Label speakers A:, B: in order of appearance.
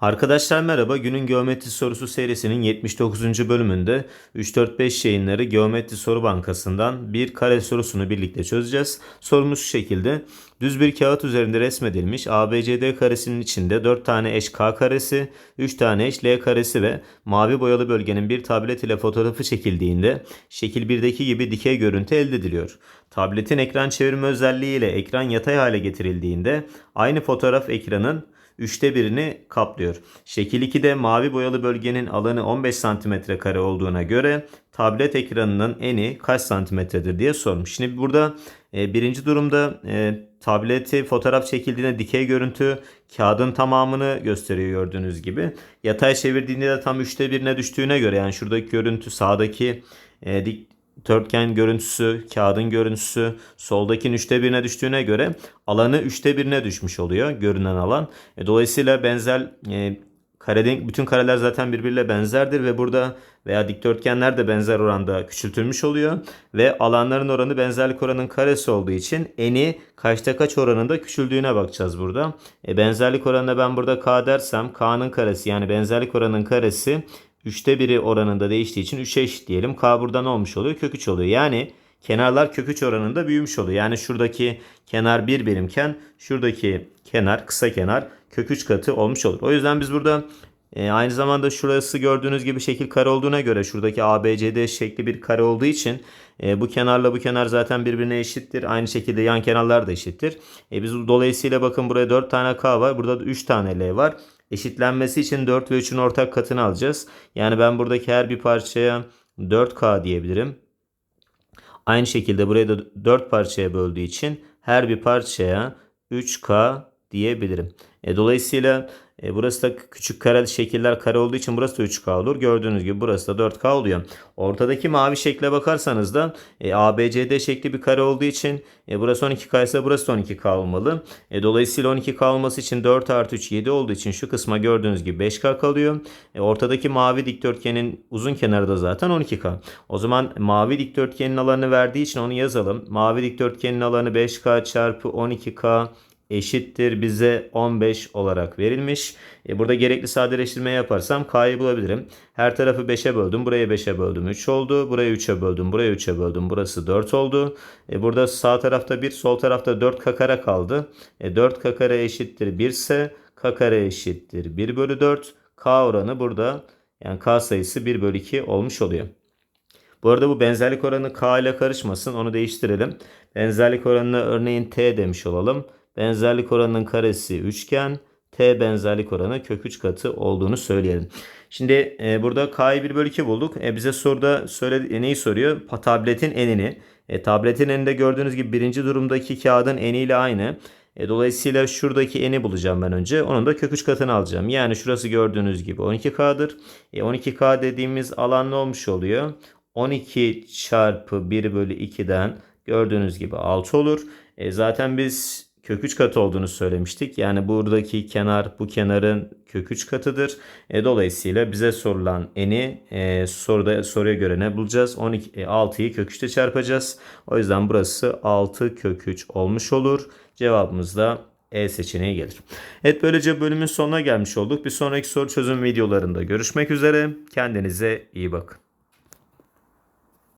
A: Arkadaşlar merhaba. Günün geometri sorusu serisinin 79. bölümünde 3-4-5 yayınları Geometri Soru Bankası'ndan bir kare sorusunu birlikte çözeceğiz. Sorumuz şu şekilde. Düz bir kağıt üzerinde resmedilmiş ABCD karesinin içinde 4 tane eş K karesi, 3 tane eş L karesi ve mavi boyalı bölgenin bir tablet ile fotoğrafı çekildiğinde şekil 1'deki gibi dikey görüntü elde ediliyor. Tabletin ekran çevirme özelliği ile ekran yatay hale getirildiğinde aynı fotoğraf ekranın üçte birini kaplıyor. Şekil 2'de mavi boyalı bölgenin alanı 15 cm kare olduğuna göre tablet ekranının eni kaç santimetredir diye sormuş. Şimdi burada e, birinci durumda e, tableti fotoğraf çekildiğinde dikey görüntü kağıdın tamamını gösteriyor gördüğünüz gibi. Yatay çevirdiğinde de tam üçte birine düştüğüne göre yani şuradaki görüntü sağdaki e, dik, dörtgen görüntüsü, kağıdın görüntüsü soldakinin üçte birine düştüğüne göre alanı üçte birine düşmüş oluyor görünen alan. E, dolayısıyla benzer e, kareden bütün kareler zaten birbiriyle benzerdir ve burada veya dikdörtgenler de benzer oranda küçültülmüş oluyor ve alanların oranı benzerlik oranının karesi olduğu için eni kaçta kaç oranında küçüldüğüne bakacağız burada. E, benzerlik oranına ben burada k dersem k'nın karesi yani benzerlik oranının karesi 3'te 1'i oranında değiştiği için 3'e eşit diyelim. K burada ne olmuş oluyor? Kök 3 oluyor. Yani kenarlar kök 3 oranında büyümüş oluyor. Yani şuradaki kenar 1 birimken şuradaki kenar kısa kenar kök 3 katı olmuş olur. O yüzden biz burada e, aynı zamanda şurası gördüğünüz gibi şekil kare olduğuna göre şuradaki ABCD şekli bir kare olduğu için e, bu kenarla bu kenar zaten birbirine eşittir. Aynı şekilde yan kenarlar da eşittir. E, biz dolayısıyla bakın buraya 4 tane K var. Burada da 3 tane L var. Eşitlenmesi için 4 ve 3'ün ortak katını alacağız. Yani ben buradaki her bir parçaya 4K diyebilirim. Aynı şekilde buraya da 4 parçaya böldüğü için her bir parçaya 3K diyebilirim. E, dolayısıyla e, burası da küçük kare şekiller kare olduğu için burası da 3K olur. Gördüğünüz gibi burası da 4K oluyor. Ortadaki mavi şekle bakarsanız da e, ABCD şekli bir kare olduğu için e, burası 12K ise burası da 12K olmalı. E, dolayısıyla 12K olması için 4 artı 3 7 olduğu için şu kısma gördüğünüz gibi 5K kalıyor. E, ortadaki mavi dikdörtgenin uzun kenarı da zaten 12K. O zaman mavi dikdörtgenin alanını verdiği için onu yazalım. Mavi dikdörtgenin alanı 5K çarpı 12K eşittir bize 15 olarak verilmiş. E burada gerekli sadeleştirme yaparsam k'yı bulabilirim. Her tarafı 5'e böldüm. Buraya 5'e böldüm 3 oldu. Buraya 3'e böldüm. Buraya 3'e böldüm. Burası 4 oldu. E burada sağ tarafta 1 sol tarafta 4 k kare kaldı. E 4 k kare eşittir 1 ise k kare eşittir 1 bölü 4. K oranı burada yani k sayısı 1 bölü 2 olmuş oluyor. Bu arada bu benzerlik oranı k ile karışmasın. Onu değiştirelim. Benzerlik oranına örneğin t demiş olalım. Benzerlik oranının karesi üçgen. T benzerlik oranı kök 3 katı olduğunu söyleyelim. Şimdi e, burada K'yı 1 bölü 2 bulduk. E, bize soruda söyledi, e, neyi soruyor? Tabletin enini. E, tabletin eninde gördüğünüz gibi birinci durumdaki kağıdın eniyle aynı. E, dolayısıyla şuradaki eni bulacağım ben önce. Onun da kök 3 katını alacağım. Yani şurası gördüğünüz gibi 12K'dır. E, 12K dediğimiz alan ne olmuş oluyor? 12 çarpı 1 bölü 2'den gördüğünüz gibi 6 olur. E, zaten biz kök 3 katı olduğunu söylemiştik. Yani buradaki kenar bu kenarın kök 3 katıdır. E, dolayısıyla bize sorulan eni e, soruda soruya göre ne bulacağız? 12 e, 6'yı kök 3'te çarpacağız. O yüzden burası 6 kök 3 olmuş olur. Cevabımız da E seçeneği gelir. Evet böylece bölümün sonuna gelmiş olduk. Bir sonraki soru çözüm videolarında görüşmek üzere. Kendinize iyi bakın.